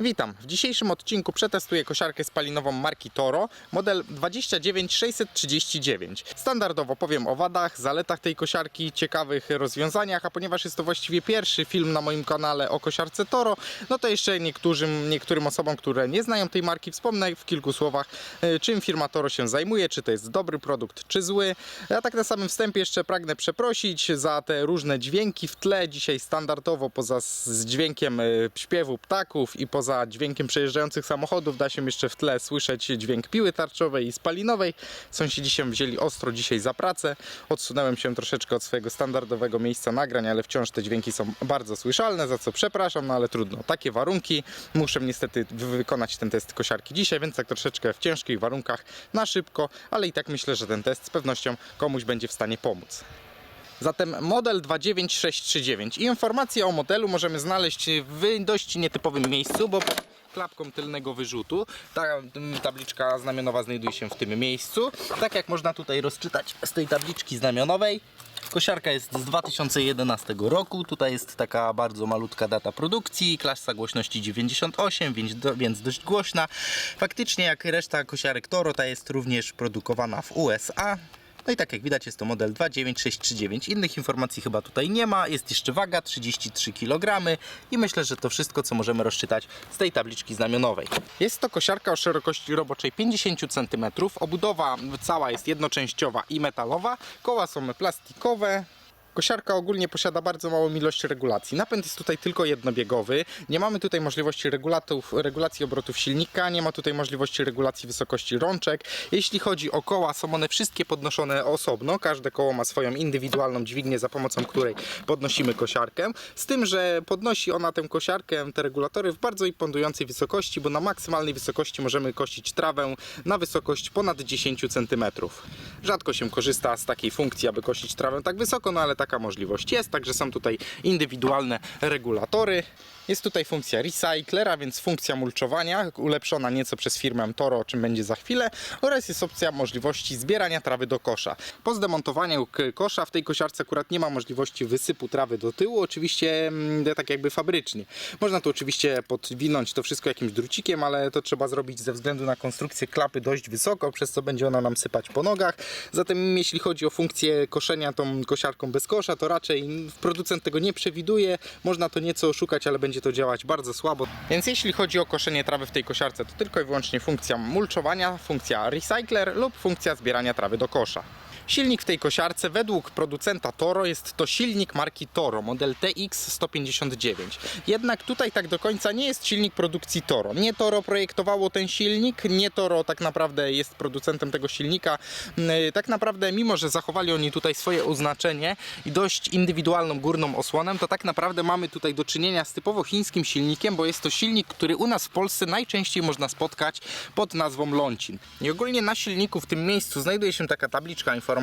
Witam. W dzisiejszym odcinku przetestuję kosiarkę spalinową marki Toro, model 29639. Standardowo powiem o wadach, zaletach tej kosiarki, ciekawych rozwiązaniach, a ponieważ jest to właściwie pierwszy film na moim kanale o kosiarce Toro, no to jeszcze niektórym, niektórym osobom, które nie znają tej marki, wspomnę w kilku słowach, e, czym firma Toro się zajmuje, czy to jest dobry produkt, czy zły. Ja tak na samym wstępie jeszcze pragnę przeprosić za te różne dźwięki w tle. Dzisiaj standardowo poza z- dźwiękiem e, śpiewu ptaków i poza dźwiękiem przejeżdżających samochodów da się jeszcze w tle słyszeć dźwięk piły tarczowej i spalinowej. Sąsiedzi się wzięli ostro dzisiaj za pracę. Odsunąłem się troszeczkę od swojego standardowego miejsca nagrań, ale wciąż te dźwięki są bardzo słyszalne, za co przepraszam, no ale trudno. Takie warunki. Muszę niestety wy- wykonać ten test kosiarki dzisiaj, więc tak troszeczkę w ciężkich warunkach, na szybko, ale i tak myślę, że ten test z pewnością komuś będzie w stanie pomóc. Zatem model 29639 i informacje o modelu możemy znaleźć w dość nietypowym miejscu, bo klapką tylnego wyrzutu ta tabliczka znamionowa znajduje się w tym miejscu. Tak jak można tutaj rozczytać z tej tabliczki znamionowej, Kosiarka jest z 2011 roku, tutaj jest taka bardzo malutka data produkcji, klasa głośności 98, więc, do, więc dość głośna. Faktycznie jak reszta kosiarek Toro, ta jest również produkowana w USA. No i tak jak widać jest to model 29639. Innych informacji chyba tutaj nie ma. Jest jeszcze waga 33 kg i myślę, że to wszystko co możemy rozczytać z tej tabliczki znamionowej. Jest to kosiarka o szerokości roboczej 50 cm. Obudowa cała jest jednoczęściowa i metalowa. Koła są plastikowe. Kosiarka ogólnie posiada bardzo małą ilość regulacji. Napęd jest tutaj tylko jednobiegowy. Nie mamy tutaj możliwości regulatów, regulacji obrotów silnika, nie ma tutaj możliwości regulacji wysokości rączek. Jeśli chodzi o koła, są one wszystkie podnoszone osobno. Każde koło ma swoją indywidualną dźwignię, za pomocą której podnosimy kosiarkę. Z tym, że podnosi ona tę kosiarkę, te regulatory w bardzo imponującej wysokości, bo na maksymalnej wysokości możemy kosić trawę na wysokość ponad 10 cm. Rzadko się korzysta z takiej funkcji, aby kosić trawę tak wysoko, no ale taka możliwość jest, także są tutaj indywidualne regulatory. Jest tutaj funkcja recyclera, więc funkcja mulczowania, ulepszona nieco przez firmę Toro, o czym będzie za chwilę, oraz jest opcja możliwości zbierania trawy do kosza. Po zdemontowaniu kosza w tej kosiarce akurat nie ma możliwości wysypu trawy do tyłu, oczywiście mm, tak jakby fabrycznie. Można tu oczywiście podwinąć to wszystko jakimś drucikiem, ale to trzeba zrobić ze względu na konstrukcję klapy dość wysoko, przez co będzie ona nam sypać po nogach. Zatem jeśli chodzi o funkcję koszenia tą kosiarką bez kosza, to raczej producent tego nie przewiduje. Można to nieco oszukać, ale będzie to działać bardzo słabo. Więc jeśli chodzi o koszenie trawy w tej kosiarce, to tylko i wyłącznie funkcja mulczowania, funkcja recycler lub funkcja zbierania trawy do kosza. Silnik w tej kosiarce według producenta Toro jest to silnik marki Toro, model TX159. Jednak tutaj tak do końca nie jest silnik produkcji Toro. Nie Toro projektowało ten silnik, nie Toro tak naprawdę jest producentem tego silnika. Yy, Tak naprawdę mimo, że zachowali oni tutaj swoje oznaczenie i dość indywidualną górną osłonę, to tak naprawdę mamy tutaj do czynienia z typowo chińskim silnikiem, bo jest to silnik, który u nas w Polsce najczęściej można spotkać pod nazwą Loncin. I ogólnie na silniku w tym miejscu znajduje się taka tabliczka informacyjna,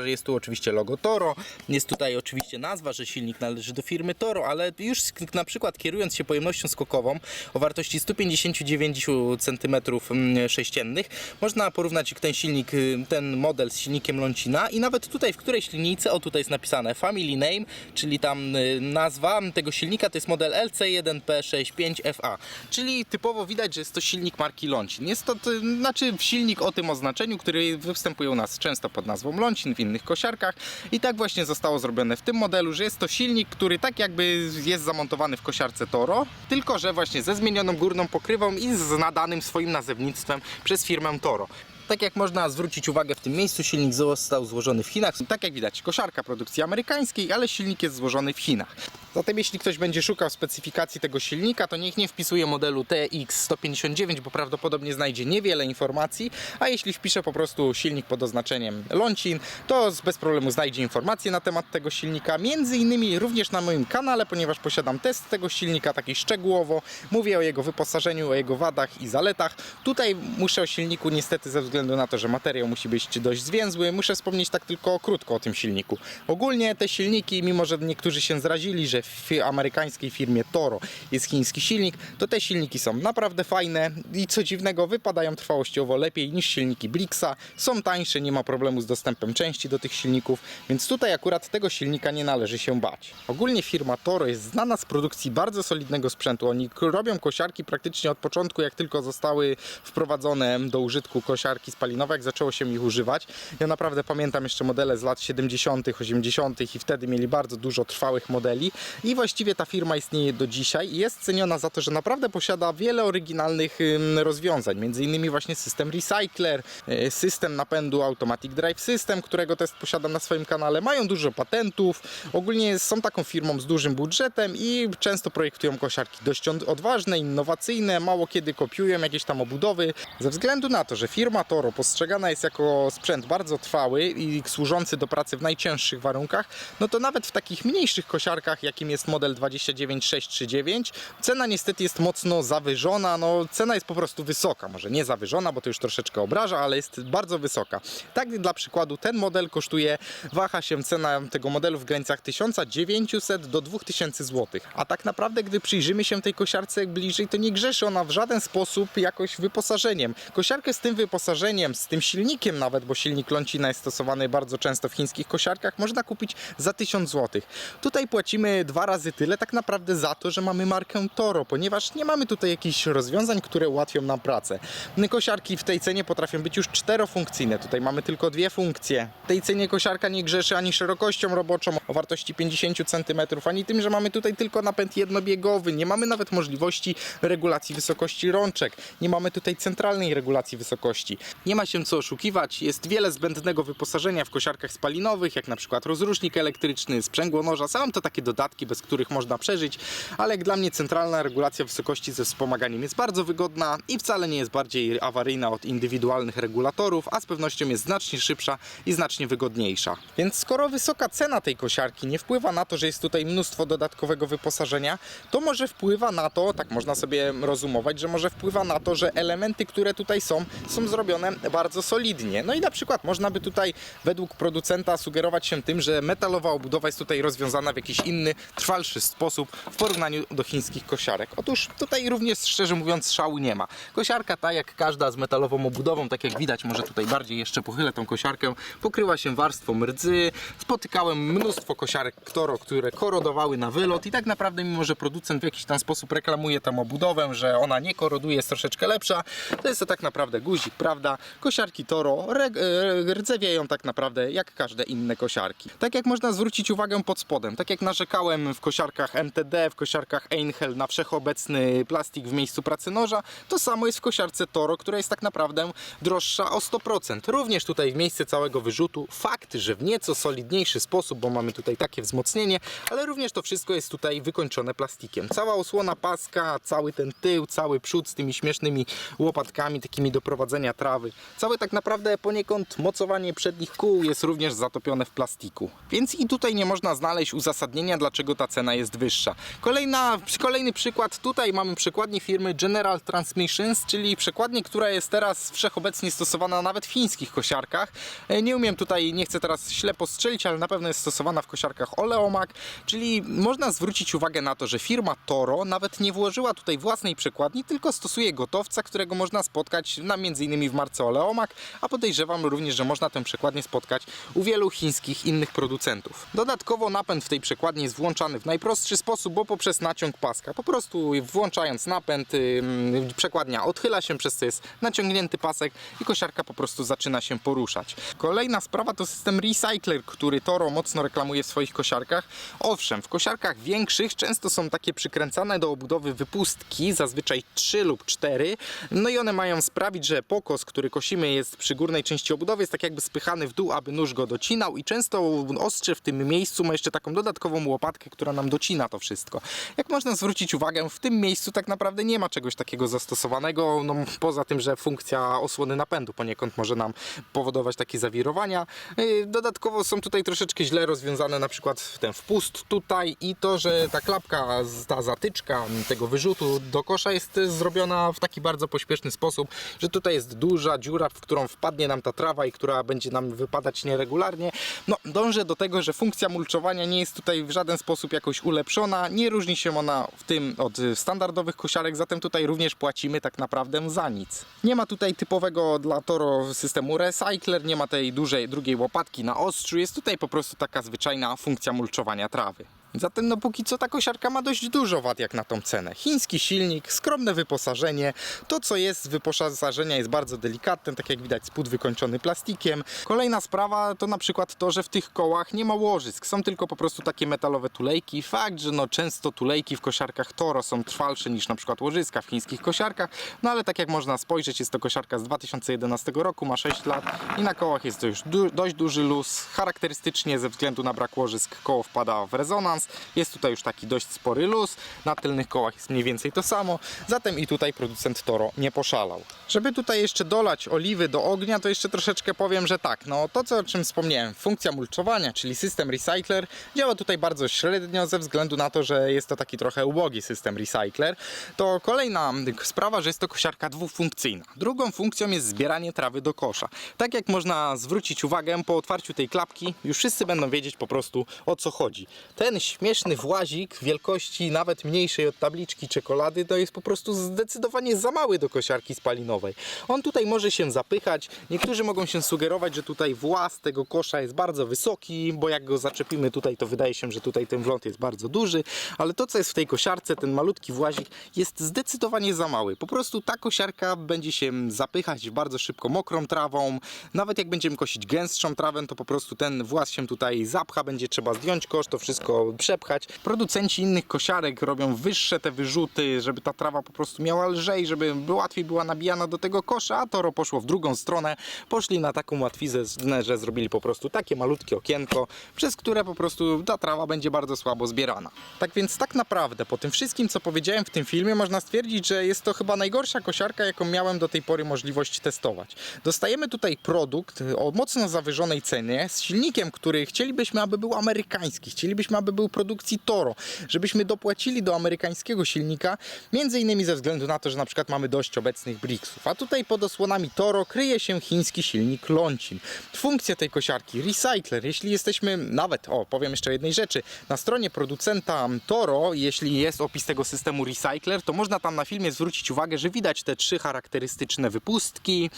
że jest tu oczywiście logo Toro, jest tutaj oczywiście nazwa, że silnik należy do firmy Toro, ale już na przykład kierując się pojemnością skokową o wartości 159 cm3, można porównać ten silnik, y, ten model z silnikiem Loncina i nawet tutaj w którejś linijce, o tutaj jest napisane Family Name, czyli tam y, nazwa tego silnika to jest model LC1P65FA, czyli typowo widać, że jest to silnik marki Loncin. Jest to, to znaczy silnik o tym oznaczeniu, który występuje u nas często pod nazwą Loncin w innych kosiarkach i tak właśnie zostało zrobione w tym modelu, że jest to silnik, który tak jakby jest zamontowany w kosiarce Toro, tylko że właśnie ze zmienioną górną pokrywą i z nadanym swoim nazewnictwem przez firmę Toro. Tak jak można zwrócić uwagę w tym miejscu, silnik został złożony w Chinach. Tak jak widać, koszarka produkcji amerykańskiej, ale silnik jest złożony w Chinach. Zatem jeśli ktoś będzie szukał specyfikacji tego silnika, to niech nie wpisuje modelu TX159, bo prawdopodobnie znajdzie niewiele informacji, a jeśli wpisze po prostu silnik pod oznaczeniem Loncin, to bez problemu znajdzie informacje na temat tego silnika, między innymi również na moim kanale, ponieważ posiadam test tego silnika taki szczegółowo, mówię o jego wyposażeniu, o jego wadach i zaletach. Tutaj muszę o silniku niestety ze względu względu na to, że materiał musi być dość zwięzły, muszę wspomnieć tak tylko krótko o tym silniku. Ogólnie te silniki, mimo że niektórzy się zrazili, że w amerykańskiej firmie Toro jest chiński silnik, to te silniki są naprawdę fajne i co dziwnego wypadają trwałościowo lepiej niż silniki Blixa. Są tańsze, nie ma problemu z dostępem części do tych silników, więc tutaj akurat tego silnika nie należy się bać. Ogólnie firma Toro jest znana z produkcji bardzo solidnego sprzętu. Oni robią kosiarki praktycznie od początku, jak tylko zostały wprowadzone do użytku kosiarki spalinowe, jak zaczęło się ich używać. Ja naprawdę pamiętam jeszcze modele z lat 70., 80. i wtedy mieli bardzo dużo trwałych modeli i właściwie ta firma istnieje do dzisiaj i jest ceniona za to, że naprawdę posiada wiele oryginalnych rozwiązań, między innymi właśnie system Recycler, y, system napędu Automatic Drive System, którego test posiadam na swoim kanale. Mają dużo patentów, ogólnie są taką firmą z dużym budżetem i często projektują kosiarki dość od- odważne, innowacyjne, mało kiedy kopiują jakieś tam obudowy. Ze względu na to, że firma Toro postrzegana jest jako sprzęt bardzo trwały i służący do pracy w najcięższych warunkach, no to nawet w takich mniejszych kosiarkach, jakim jest model 29639, cena niestety jest mocno zawyżona, no cena jest po prostu wysoka, może nie zawyżona, bo to już troszeczkę obraża, ale jest bardzo wysoka. Tak dla przykładu ten model kosztuje, waha się cena tego modelu w granicach 1900 do 2000 zł. A tak naprawdę, gdy przyjrzymy się tej kosiarce bliżej, to nie grzeszy ona w żaden sposób jakoś wyposażeniem. Kosiarkę z tym wyposażeniem, z tym silnikiem nawet, bo silnik Lącina jest stosowany bardzo często w chińskich kosiarkach, można kupić za 1000 zł. Tutaj płacimy dwa razy tyle tak naprawdę za to, że mamy markę Toro, ponieważ nie mamy tutaj jakichś rozwiązań, które ułatwią nam pracę. Kosiarki w tej cenie potrafią być już czterofunkcyjne. Tutaj mamy tylko dwie funkcje. W tej cenie kosiarka nie grzeszy ani szerokością roboczą o wartości 50 cm, ani tym, że mamy tutaj tylko napęd jednobiegowy. Nie mamy nawet możliwości regulacji wysokości rączek. Nie mamy tutaj centralnej regulacji wysokości. Nie ma się co oszukiwać. Jest wiele zbędnego wyposażenia w kosiarkach spalinowych, jak na przykład rozrusznik elektryczny, sprzęgło noża. Są to takie dodatki, bez których można przeżyć, ale jak dla mnie centralna regulacja wysokości ze wspomaganiem jest bardzo wygodna i wcale nie jest bardziej awaryjna od indywidualnych regulatorów, a z pewnością jest znacznie szybsza i znacznie wygodniejsza. Więc skoro wysoka cena tej kosiarki nie wpływa na to, że jest tutaj mnóstwo dodatkowego wyposażenia, to może wpływa na to, tak można sobie rozumować, że może wpływa na to, że elementy, które tutaj są, są zrobione bardzo solidnie. No i na przykład można by tutaj według producenta sugerować się tym, że metalowa obudowa jest tutaj rozwiązana w jakiś inny, trwalszy sposób w porównaniu do chińskich kosiarek. Otóż tutaj również szczerze mówiąc szału nie ma. Kosiarka ta jak każda z metalową obudową, tak jak widać, może tutaj bardziej jeszcze pochylę tą kosiarkę, pokryła się warstwą rdzy. Spotykałem mnóstwo kosiarek które korodowały na wylot i tak naprawdę mimo, że producent w jakiś tam sposób reklamuje tą obudowę, że ona nie koroduje, jest troszeczkę lepsza, to jest to tak naprawdę guzik, prawda? Kosiarki Toro e, rdzewieją tak naprawdę jak każde inne kosiarki. Tak jak można zwrócić uwagę pod spodem, tak jak narzekałem w kosiarkach MTD, w kosiarkach Einhell na wszechobecny plastik w miejscu pracy noża, to samo jest w kosiarce Toro, która jest tak naprawdę droższa o 100%. Również tutaj w miejsce całego wyrzutu fakt, że w nieco solidniejszy sposób, bo mamy tutaj takie wzmocnienie, ale również to wszystko jest tutaj wykończone plastikiem. Cała osłona paska, cały ten tył, cały przód z tymi śmiesznymi łopatkami, takimi do prowadzenia trawy. Całe tak naprawdę poniekąd mocowanie przednich kół jest również zatopione w plastiku. Więc i tutaj nie można znaleźć uzasadnienia, dlaczego ta cena jest wyższa. Kolejna, kolejny przykład, tutaj mamy przekładnię firmy General Transmissions, czyli przekładnię, która jest teraz wszechobecnie stosowana nawet w chińskich kosiarkach. E, Nie umiem tutaj, nie chcę teraz ślepo strzelić, ale na pewno jest stosowana w kosiarkach Oleomak, czyli można zwrócić uwagę na to, że firma Toro nawet nie włożyła tutaj własnej przekładni, tylko stosuje gotowca, którego można spotkać na m.in. w marce Oleomak, a podejrzewam również, że można tę przekładnię spotkać u wielu chińskich innych producentów. Dodatkowo napęd w tej przekładni jest włączany w najprostszy sposób, bo poprzez naciąg paska. Po prostu włączając napęd, przekładnia odchyla się, przez co jest naciągnięty pasek i kosiarka po prostu zaczyna się poruszać. Kolejna sprawa to system Recycler, który Toro mocno reklamuje w swoich kosiarkach. Owszem, w kosiarkach większych często są takie przykręcane do obudowy wypustki, zazwyczaj 3 lub 4. No i one mają sprawić, że pokos, który kosimy jest przy górnej części obudowy, jest tak jakby spychany w dół, aby nóż go docinał i często ostrze w tym miejscu ma jeszcze taką dodatkową łopatkę, która nam docina to wszystko. Jak można zwrócić uwagę, w tym miejscu tak naprawdę nie ma czegoś takiego zastosowanego, no poza tym, że funkcja osłony napędu poniekąd może nam powodować takie zawirowania. Yy, Dodatkowo są tutaj troszeczkę źle rozwiązane na przykład ten wpust tutaj i to, że ta klapka, ta zatyczka tego wyrzutu do kosza jest zrobiona w taki bardzo pośpieszny sposób, że tutaj jest duża duża dziura, w którą wpadnie nam ta trawa i która będzie nam wypadać nieregularnie. No, dążę do tego, że funkcja mulczowania nie jest tutaj w żaden sposób jakoś ulepszona, nie różni się ona w tym od y, standardowych kosiarek, zatem tutaj również płacimy tak naprawdę za nic. Nie ma tutaj typowego dla Toro systemu recycler, nie ma tej dużej drugiej łopatki na ostrzu, jest tutaj po prostu taka zwyczajna funkcja mulczowania trawy. Zatem no póki co ta kosiarka ma dość dużo wad jak na tą cenę. Chiński silnik, skromne wyposażenie, to co jest z wyposażenia jest bardzo delikatne, tak jak widać spód wykończony plastikiem. Kolejna sprawa to na przykład to, że w tych kołach nie ma łożysk, są tylko po prostu takie metalowe tulejki. Fakt, że no często tulejki w kosiarkach Toro są trwalsze niż na przykład łożyska w chińskich kosiarkach, no ale tak jak można spojrzeć jest to kosiarka z 2011 roku, ma 6 lat i na kołach jest to już du dość duży luz. Charakterystycznie ze względu na brak łożysk koło wpada w rezonans. Jest tutaj już taki dość spory luz. Na tylnych kołach jest mniej więcej to samo. Zatem i tutaj producent Toro nie poszalał. Żeby tutaj jeszcze dolać oliwy do ognia, to jeszcze troszeczkę powiem, że tak, no to co o czym wspomniałem, funkcja mulczowania, czyli system recycler działa tutaj bardzo średnio ze względu na to, że jest to taki trochę ubogi system recycler. To kolejna sprawa, że jest to kosiarka dwufunkcyjna. Drugą funkcją jest zbieranie trawy do kosza. Tak jak można zwrócić uwagę po otwarciu tej klapki, już wszyscy będą wiedzieć po prostu o co chodzi. Ten śmieszny włazik wielkości nawet mniejszej od tabliczki czekolady to jest po prostu zdecydowanie za mały do kosiarki spalinowej. On tutaj może się zapychać. Niektórzy mogą się sugerować, że tutaj włas tego kosza jest bardzo wysoki, bo jak go zaczepimy tutaj, to wydaje się, że tutaj ten wlot jest bardzo duży, ale to co jest w tej kosiarce, ten malutki włazik jest zdecydowanie za mały. Po prostu ta kosiarka będzie się zapychać bardzo szybko mokrą trawą. Nawet jak będziemy kosić gęstszą trawę, to po prostu ten włas się tutaj zapcha, będzie trzeba zdjąć kosz, to wszystko przepchać. Producenci innych kosiarek robią wyższe te wyrzuty, żeby ta trawa po prostu miała lżej, żeby łatwiej była nabijana do tego kosza, a Toro poszło w drugą stronę. Poszli na taką łatwiznę, że zrobili po prostu takie malutkie okienko, przez które po prostu ta trawa będzie bardzo słabo zbierana. Tak więc tak naprawdę po tym wszystkim, co powiedziałem w tym filmie, można stwierdzić, że jest to chyba najgorsza kosiarka, jaką miałem do tej pory możliwość testować. Dostajemy tutaj produkt o mocno zawyżonej cenie, z silnikiem, który chcielibyśmy, aby był amerykański, chcielibyśmy, aby był produkcji Toro, żebyśmy dopłacili do amerykańskiego silnika, między innymi ze względu na to, że na przykład mamy dość obecnych Brixów, a tutaj pod osłonami Toro kryje się chiński silnik Loncin. Funkcja tej kosiarki, recycler, jeśli jesteśmy nawet, o powiem jeszcze jednej rzeczy, na stronie producenta Toro, jeśli jest opis tego systemu recycler, to można tam na filmie zwrócić uwagę, że widać te trzy charakterystyczne wypustki,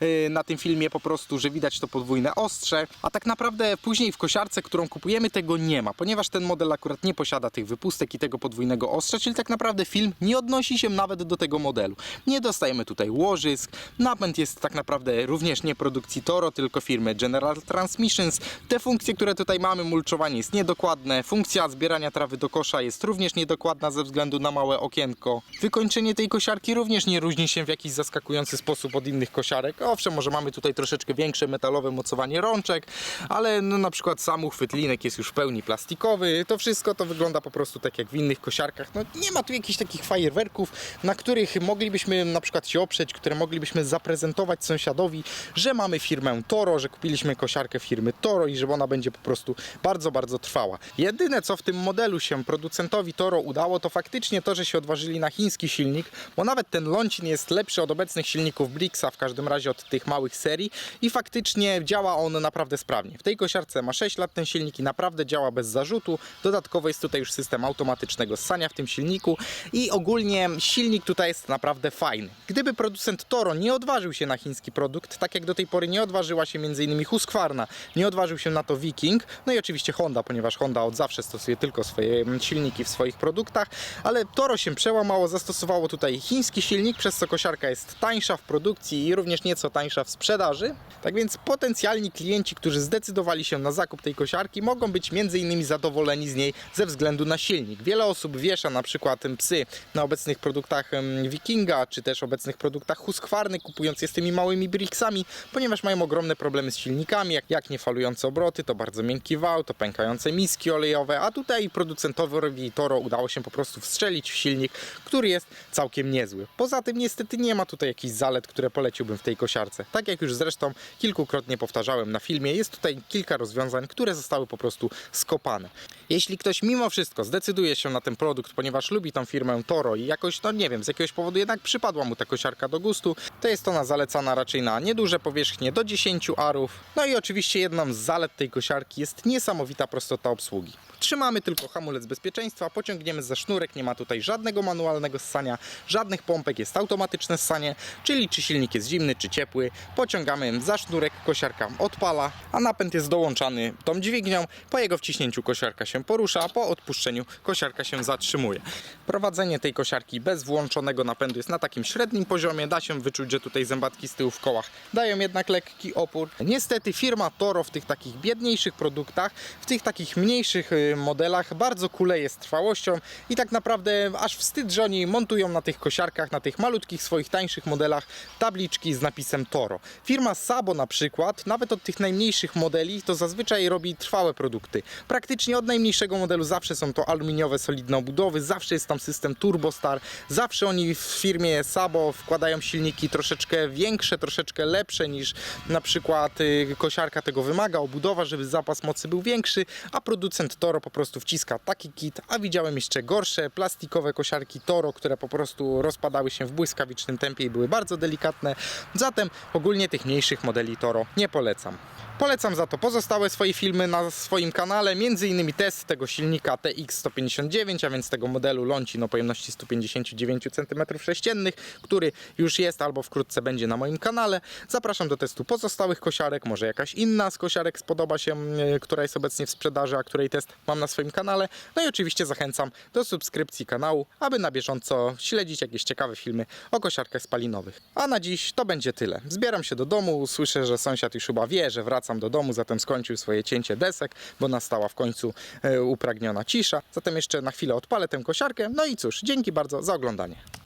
yy, na tym filmie po prostu, że widać to podwójne ostrze, a tak naprawdę później w kosiarce, którą kupujemy, tego nie ma, ponieważ ten model akurat nie posiada tych wypustek i tego podwójnego ostrza, czyli tak naprawdę film nie odnosi się nawet do tego modelu. Nie dostajemy tutaj łożysk, napęd jest tak naprawdę również nie produkcji Toro, tylko firmy General Transmissions. Te funkcje, które tutaj mamy, mulczowanie jest niedokładne, funkcja zbierania trawy do kosza jest również niedokładna ze względu na małe okienko. Wykończenie tej kosiarki również nie różni się w jakiś zaskakujący sposób od innych kosiarek. Owszem, może mamy tutaj troszeczkę większe metalowe mocowanie rączek, ale no, na przykład sam uchwyt linek jest już w pełni plastikowy. To wszystko to wygląda po prostu tak jak w innych kosiarkach. No, nie ma tu jakichś takich fajerwerków, na których moglibyśmy na przykład się oprzeć, które moglibyśmy zaprezentować sąsiadowi, że mamy firmę Toro, że kupiliśmy kosiarkę firmy Toro i że ona będzie po prostu bardzo, bardzo trwała. Jedyne co w tym modelu się producentowi Toro udało, to faktycznie to, że się odważyli na chiński silnik, bo nawet ten Loncin jest lepszy od obecnych silników Brixa, w każdym razie od tych małych serii i faktycznie działa on naprawdę sprawnie. W tej kosiarce ma 6 lat ten silnik i naprawdę działa bez zarzutu. Dodatkowo jest tutaj już system automatycznego ssania w tym silniku i ogólnie silnik tutaj jest naprawdę fajny. Gdyby producent Toro nie odważył się na chiński produkt, tak jak do tej pory nie odważyła się m.in. Husqvarna, nie odważył się na to Viking, no i oczywiście Honda, ponieważ Honda od zawsze stosuje tylko swoje mm, silniki w swoich produktach, ale Toro się przełamało, zastosowało tutaj chiński silnik, przez co kosiarka jest tańsza w produkcji i również nieco tańsza w sprzedaży. Tak więc potencjalni klienci, którzy zdecydowali się na zakup tej kosiarki, mogą być m.in. zadowoleni z niej ze względu na silnik. Wiele osób wiesza na przykład psy na obecnych produktach Wikinga, czy też obecnych produktach Husqvarny, kupując je z tymi małymi Brixami, ponieważ mają ogromne problemy z silnikami, jak, jak niefalujące obroty, to bardzo miękki wał, to pękające miski olejowe, a tutaj producentowi Toro udało się po prostu wstrzelić w silnik, który jest całkiem niezły. Poza tym niestety nie ma tutaj jakichś zalet, które poleciłbym w tej kosiarce. Tak jak już zresztą kilkukrotnie powtarzałem na filmie, jest tutaj kilka rozwiązań, które zostały po prostu skopane. Jeśli ktoś mimo wszystko zdecyduje się na ten produkt, ponieważ lubi tą firmę Toro i jakoś, no nie wiem, z jakiegoś powodu jednak przypadła mu ta kosiarka do gustu, to jest ona zalecana raczej na nieduże powierzchnie do 10 arów. No i oczywiście jedną z zalet tej kosiarki jest niesamowita prostota obsługi. Trzymamy tylko hamulec bezpieczeństwa, pociągniemy za sznurek, nie ma tutaj żadnego manualnego ssania, żadnych pompek, jest automatyczne ssanie, czyli czy silnik jest zimny, czy ciepły. Pociągamy za sznurek, kosiarka odpala, a napęd jest dołączany tą dźwignią. Po jego wciśnięciu kosiarka się porusza, po odpuszczeniu kosiarka się zatrzymuje. Prowadzenie tej kosiarki bez włączonego napędu jest na takim średnim poziomie. Da się wyczuć, że tutaj zębatki z tyłu w kołach dają jednak lekki opór. Niestety firma Toro w tych takich biedniejszych produktach, w tych takich mniejszych y, modelach bardzo kuleje z trwałością i tak naprawdę aż wstyd, że oni montują na tych kosiarkach, na tych malutkich swoich tańszych modelach tabliczki z napisem Toro. Firma Sabo na przykład, nawet od tych najmniejszych modeli, to zazwyczaj robi trwałe produkty. Praktycznie od najmniejszego modelu zawsze są to aluminiowe, solidne obudowy, zawsze jest tam system Turbostar, zawsze oni w firmie Sabo wkładają silniki troszeczkę większe, troszeczkę lepsze niż na przykład y, kosiarka tego wymaga, obudowa, żeby zapas mocy był większy, a producent Toro po prostu wciska taki kit, a widziałem jeszcze gorsze plastikowe kosiarki Toro, które po prostu rozpadały się w błyskawicznym tempie i były bardzo delikatne. Zatem ogólnie tych mniejszych modeli Toro nie polecam. Polecam za to pozostałe swoje filmy na swoim kanale, innymi test tego silnika TX159, a więc tego modelu Lonci o pojemności 159 cm3, który już jest albo wkrótce będzie na moim kanale. Zapraszam do testu pozostałych kosiarek, może jakaś inna z kosiarek spodoba się, e, która jest obecnie w sprzedaży, a której test mam na swoim kanale. No i oczywiście zachęcam do subskrypcji kanału, aby na bieżąco śledzić jakieś ciekawe filmy o kosiarkach spalinowych. A na dziś to będzie tyle. Zbieram się do domu, słyszę, że sąsiad już chyba wie, że wracam do domu, zatem skończył swoje cięcie desek, bo nastała w końcu e, upragniona cisza. Zatem jeszcze na chwilę odpalę tę kosiarkę. No i cóż, dzięki bardzo za oglądanie.